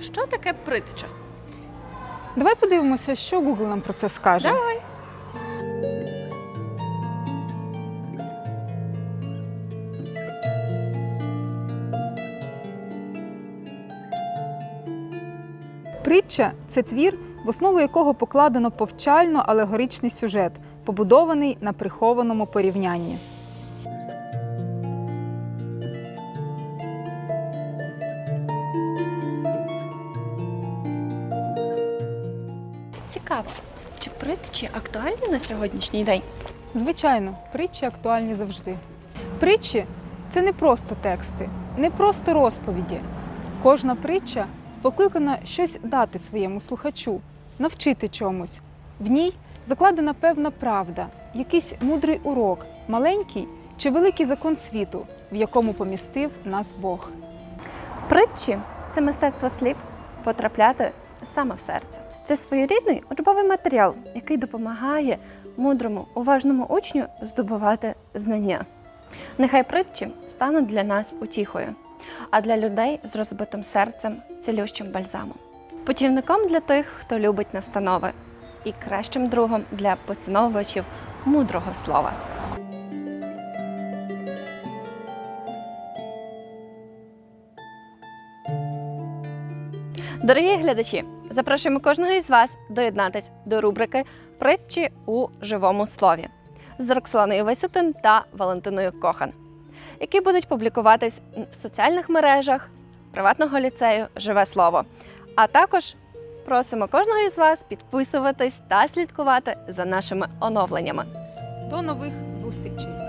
що таке притча? Давай подивимося, що Google нам про це скаже. Давай. Притча це твір, в основу якого покладено повчально алегоричний сюжет, побудований на прихованому порівнянні. Цікаво. Чи притчі актуальні на сьогоднішній день? Звичайно, притчі актуальні завжди. Притчі це не просто тексти, не просто розповіді. Кожна притча покликана щось дати своєму слухачу, навчити чомусь. В ній закладена певна правда, якийсь мудрий урок, маленький чи великий закон світу, в якому помістив нас Бог. Притчі це мистецтво слів потрапляти саме в серце. Це своєрідний учбовий матеріал, який допомагає мудрому, уважному учню здобувати знання. Нехай притчі стануть для нас утіхою, а для людей з розбитим серцем цілющим бальзамом. Путівником для тих, хто любить настанови, і кращим другом для поціновувачів мудрого слова. Дорогі глядачі, запрошуємо кожного із вас доєднатись до рубрики Притчі у живому слові з Роксоланою Висютин та Валентиною Кохан, які будуть публікуватись в соціальних мережах приватного ліцею Живе слово. А також просимо кожного із вас підписуватись та слідкувати за нашими оновленнями. До нових зустрічей!